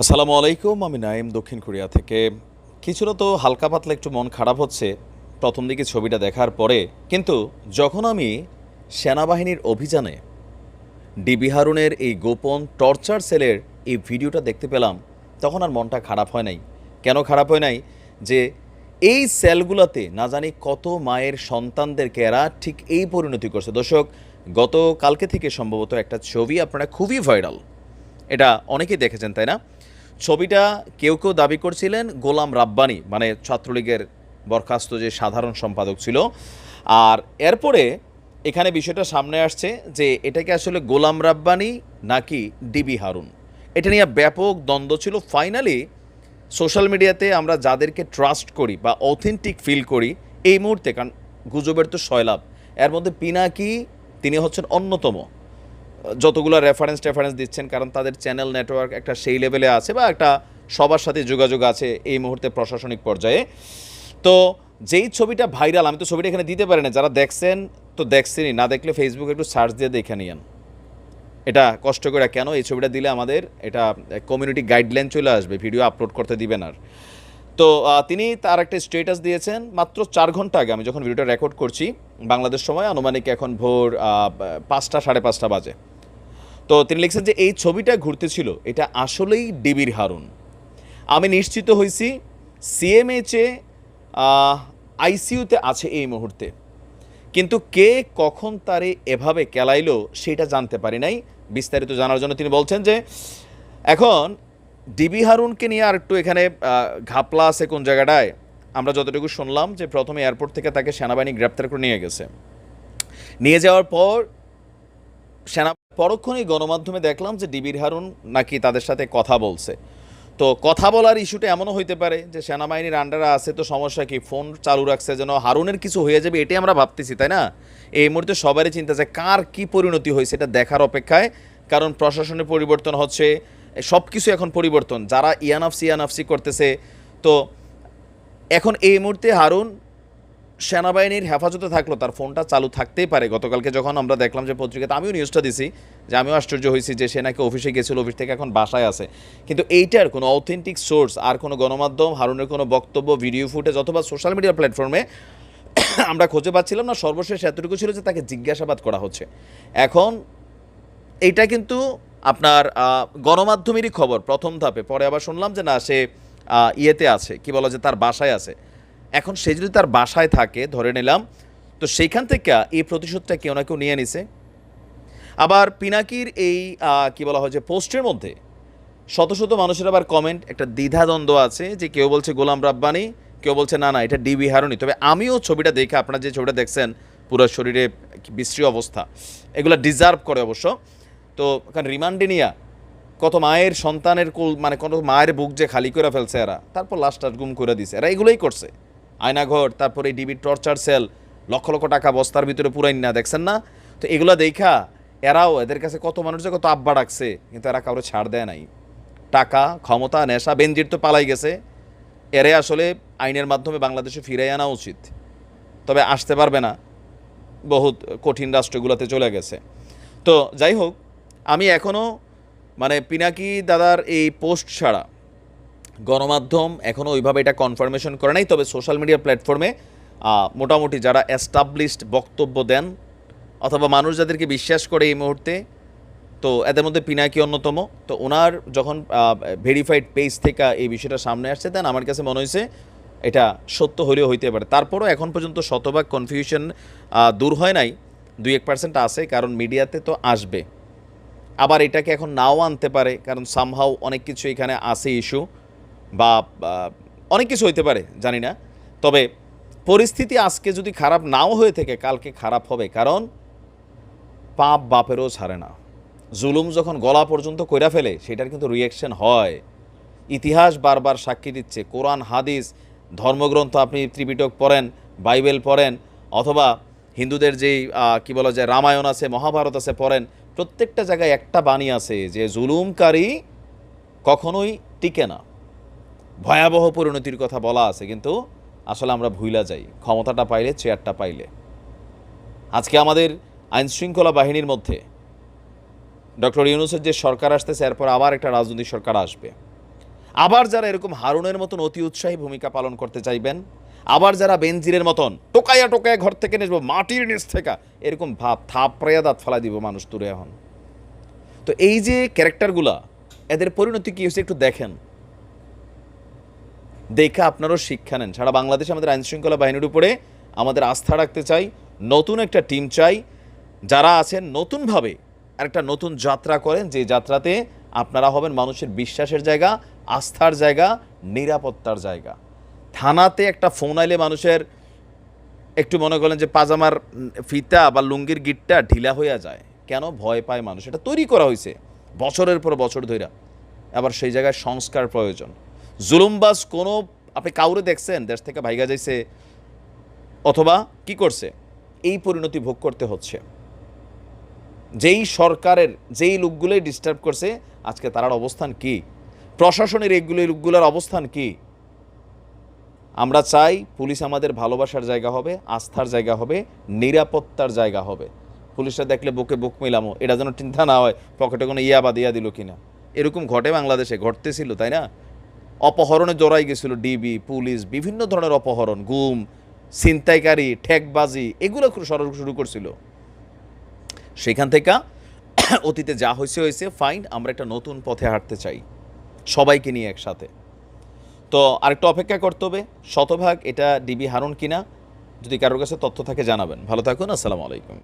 আসসালামু আলাইকুম, আমি নাইম দক্ষিণ কোরিয়া থেকে। কিছুটা তো হালকা পাতলা একটু মন খারাপ হচ্ছে প্রথম দিকে ছবিটা দেখার পরে। কিন্তু যখন আমি সেনাবাহিনীর অভিযানে ডিবি হারুনের এই গোপন টর্চার সেলের এই ভিডিওটা দেখতে পেলাম, তখন আর মনটা খারাপ হয় নাই। কেন খারাপ হয় নাই? যে এই সেলগুলোতে না জানি কত মায়ের সন্তানদেরকে এরা ঠিক এই পরিণতি করছে। দর্শক গত কালকে থেকে সম্ভবত একটা ছবি আপনারা খুবই ভাইরাল। এটা অনেকেই দেখেছেন, তাই না? ছবিটা কেউ কেউ দাবি করছিলেন গোলাম রাব্বানি মানে ছাত্রলীগের বরখাস্ত যে সাধারণ সম্পাদক ছিল। আর এরপরে এখানে বিষয়টা সামনে আসছে যে এটাকে আসলে গোলাম রাব্বানি নাকি ডিবি হারুন? এটা নিয়ে ব্যাপক দ্বন্দ্ব ছিল। ফাইনালি সোশ্যাল মিডিয়াতে আমরা যাদেরকে ট্রাস্ট করি বা অথেন্টিক ফিল করি, এই মুহূর্তে, কারণ গুজবের তো সয়লাভ এর মধ্যে পিনাকি, তিনি হচ্ছেন অন্যতম। যতগুলো রেফারেন্স টেফারেন্স দিচ্ছেন, কারণ তাদের চ্যানেল নেটওয়ার্ক একটা সেই লেভেলে আছে বা একটা সবার সাথে যোগাযোগ আছে এই মুহূর্তে প্রশাসনিক পর্যায়ে। তো যেই ছবিটা ভাইরাল আমি তো ছবিটা এখানে দিতে পারি না, যারা দেখছেন তো দেখছেনই, না দেখলে ফেসবুকে একটু সার্চ দিয়ে দেখে নিয়েন। এটা কষ্ট করে কেন? এই ছবিটা দিলে আমাদের এটা কমিউনিটি গাইডলাইন চলে আসবে ভিডিও আপলোড করতে দিবেন আর। তো তিনি তার একটা স্টেটাস দিয়েছেন, মাত্র চার ঘণ্টা আগে, আমি যখন ভিডিওটা রেকর্ড করছি, বাংলাদেশ সময় আনুমানিক এখন ভোর পাঁচটা, সাড়ে পাঁচটা বাজে। তো তিনি লিখছেন যে, এই ছবিটা ঘুরতেছিল, এটা আসলেই ডিবির হারুন। আমি নিশ্চিত হয়েছি সিএমএইচে আইসিইউতে আছে এই মুহূর্তে। কিন্তু কে কখন তারে এভাবে কেলাইলো সেটা জানতে পারি নাই। বিস্তারিত জানার জন্য তিনি বলছেন যে, এখন ডিবি হারুনকে নিয়ে আর একটু এখানে ঘাপলা আছে কোন জায়গাটায়, আমরা যতটুকু শুনলাম যে প্রথমে এয়ারপোর্ট থেকে তাকে সেনাবাহিনী গ্রেপ্তার করে নিয়ে গেছে। নিয়ে যাওয়ার পর সেনা পরক্ষণেই গণমাধ্যমে দেখলাম যে ডিবির হারুন নাকি তাদের সাথে কথা বলছে। তো কথা বলার ইস্যুটা এমনও হইতে পারে যে সেনাবাহিনীর আন্ডারে আছে তো সমস্যা কি? ফোন চালু রাখছে যেন হারুনের কিছু হয়ে যাবে, এটাই আমরা ভাবতেছি, তাই না? এই মুহূর্তে সবারই চিন্তা যে কার কি পরিণতি হয়েছে এটা দেখার অপেক্ষায়, কারণ প্রশাসনের পরিবর্তন হচ্ছে সব কিছু এখন পরিবর্তন, যারা ইয়ানাফসি ইয়ানাফসি করতেছে। তো এখন এই মুহূর্তে হারুন সেনাবাহিনীর হেফাজতে থাকল, তার ফোনটা চালু থাকতেই পারে। গতকালকে যখন আমরা দেখলাম যে পত্রিকাতে আমিও নিউজটা দিছি, যে আমিও আশ্চর্য হয়েছি যে সে নাকি অফিসে গেছিল অফিস থেকে এখন বাসায় আছে। কিন্তু এইটার কোনো অথেন্টিক সোর্স আর কোনো গণমাধ্যম, হারুনের কোনো বক্তব্য ভিডিও ফুটেজ অথবা সোশ্যাল মিডিয়া প্ল্যাটফর্মে আমরা খুঁজে পাচ্ছিলাম না। সর্বশেষ এতটুকু ছিল যে তাকে জিজ্ঞাসাবাদ করা হচ্ছে। এখন এইটা কিন্তু আপনার গণমাধ্যমেরই খবর প্রথম ধাপে। পরে আবার শুনলাম যে না, সে ইয়েতে আছে। কি বলা যে তার বাসায় আছে। এখন সে যদি তার বাসায় থাকে, ধরে নিলাম, তো সেইখান থেকে এই প্রতিশোধটা কেউ না কেউ নিয়ে নিছে। আবার পিনাকির এই কি বলা হয় যে পোস্টের মধ্যে শত শত মানুষের আবার কমেন্ট একটা দ্বিধাদ্বন্দ্ব আছে যে কেউ বলছে গোলাম রাব্বানি, কেউ বলছে না না, এটা ডিবি হারুনি তবে আমিও ছবিটা দেখে আপনারা যে ছবিটা দেখছেন, পুরো শরীরে বিশ্রী অবস্থা, এগুলো ডিজার্ভ করে অবশ্য। তো কারণ রিমান্ডে নিয়া কত মায়ের সন্তানের কুল মানে কত মায়ের বুক যে খালি করে ফেলছে এরা, তারপর লাস্ট গুম করে দিছে, এরা এগুলোই করছে। আয়নাঘর, তারপরে ডিবির টর্চার সেল, লক্ষ লক্ষ টাকা বস্তার ভিতরে পুরাই না দেখছেন না? তো এগুলো দেখা এরাও এদের কাছে কত মানুষ কত আব্বা ডাকছে, কিন্তু এরা কাউরে ছাড় দেয় নাই। টাকা, ক্ষমতা, নেশা, বেনজির তো পালাই গেছে। এরে আসলে আইনের মাধ্যমে বাংলাদেশে ফিরে আনা উচিত। তবে আসতে পারবে না। বহুত কঠিন রাষ্ট্রগুলোতে চলে গেছে। তো যাই হোক, আমি এখনও মানে পিনাকি দাদার এই পোস্ট ছাড়া গণমাধ্যম এখনও ওইভাবে এটা কনফার্মেশন করে নাই, তবে সোশ্যাল মিডিয়া প্ল্যাটফর্মে মোটামুটি যারা এস্টাবলিশড বক্তব্য দেন, অথবা মানুষ যাদেরকে বিশ্বাস করে এই মুহূর্তে, তো এদের মধ্যে পিনাকি অন্যতম, তো ওনার যখন ভেরিফাইড পেজ থেকে এই বিষয়টা সামনে আসছে দেন আমার কাছে মনে হয়েছে এটা সত্য হলেও হইতে পারে। তারপরও এখন পর্যন্ত শতভাগ কনফিউশন দূর হয় নাই, দুই এক পার্সেন্ট আছে, কারণ মিডিয়াতে তো আসবে। আবার এটাকে এখন নাও আনতে পারে, কারণ সামহাও অনেক কিছু এখানে আছে ইস্যু বা অনেক কিছু হইতে পারে, জানি না। তবে পরিস্থিতি আজকে যদি খারাপ নাও হয়ে থাকে, কালকে খারাপ হবে। কারণ পাপ বাপেরও ছাড়ে না। জুলুম যখন গলা পর্যন্ত কইরা ফেলে, সেটার কিন্তু রিয়াকশন হয়। ইতিহাস বারবার সাক্ষী দিচ্ছে। কোরআন, হাদিস, ধর্মগ্রন্থ আপনি ত্রিপিটক পড়েন, বাইবেল পড়েন, অথবা হিন্দুদের যেই কি বলা যায়, রামায়ণ আছে, মহাভারত আছে পড়েন, প্রত্যেকটা জায়গায় একটা বাণী আছে যে, জুলুমকারী কখনোই টিকে না। ভয়াবহ পরিণতির কথা বলা আছে, কিন্তু আসলে আমরা ভুইলা যাই। ক্ষমতাটা পাইলে, চেয়ারটা পাইলে। আজকে আমাদের আইন শৃঙ্খলা বাহিনীর মধ্যে ডক্টর ইউনুসের যে সরকার আসতেছে, এরপর আবার একটা রাজনৈতিক সরকার আসবে। আবার যারা এরকম হারুনের মতন অতি উৎসাহী ভূমিকা পালন করতে চাইবেন, আবার যারা বেনজিরের মতন টোকাইয়া টোকায়া ঘর থেকে নেসবো, মাটির নিচ থেকে, এরকম ভাব থাপড়াইয়া দাঁত ফালা দিব মানুষ দূরে এখন। তো এই যে ক্যারেক্টারগুলা এদের পরিণতি কী হয়েছে একটু দেখেন। দেখে আপনারও শিক্ষা নেন। সারা বাংলাদেশে আমাদের আইন শৃঙ্খলা বাহিনীর উপরে আমাদের আস্থা রাখতে চাই, নতুন একটা টিম চাই, যারা আছেন নতুনভাবে একটা নতুন যাত্রা করেন, যে যাত্রাতে আপনারা হবেন মানুষের বিশ্বাসের জায়গা, আস্থার জায়গা, নিরাপত্তার জায়গা। থানাতে একটা ফোন আইলে মানুষের একটু মনে করেন যে পাজামার ফিতা বা লুঙ্গির গিটটা ঢিলা হইয়া যায়। কেন? ভয় পায় মানুষ। এটা তৈরি করা হয়েছে বছরের পর বছর ধইরা। আবার সেই জায়গায় সংস্কার প্রয়োজন। জুলুমবাজ কোনো আপনি কাউরে দেখছেন, দেশ থেকে ভাইগা যাইছে, অথবা কি করছে? এই পরিণতি ভোগ করতে হচ্ছে। যেই সরকারের, যেই লোকগুলোই ডিস্টার্ব করছে, আজকে তার অবস্থান কি? প্রশাসনের এইগুলো লোকগুলোর অবস্থান কি? আমরা চাই পুলিশ আমাদের ভালোবাসার জায়গা হবে, আস্থার জায়গা হবে, নিরাপত্তার জায়গা হবে। পুলিশরা দেখলে বুকে বুক মিলামো, এটা যেন চিন্তা না হয়, পকেটে কোনো ইয়াবাদ ইয়া দিল কিনা। এরকম ঘটে বাংলাদেশে, ঘটতেছিল, তাই না? অপহরণে জড়াই গেছিল ডিবি, পুলিশ, বিভিন্ন ধরনের অপহরণ, গুম, ছিনতাইকারী, ঠেকবাজি, এগুলো শুরু করছিল। সেখান থেকে অতীতে যা হয়েছে হয়েছে, ফাইন, আমরা একটা নতুন পথে হাঁটতে চাই, সবাইকে নিয়ে একসাথে। তো আরেকটু অপেক্ষা করতে হবে, শতভাগ এটা ডিবি হারুন কিনা, যদি কারোর কাছে তথ্য থাকে জানাবেন। ভালো থাকুন, আসসালামু আলাইকুম।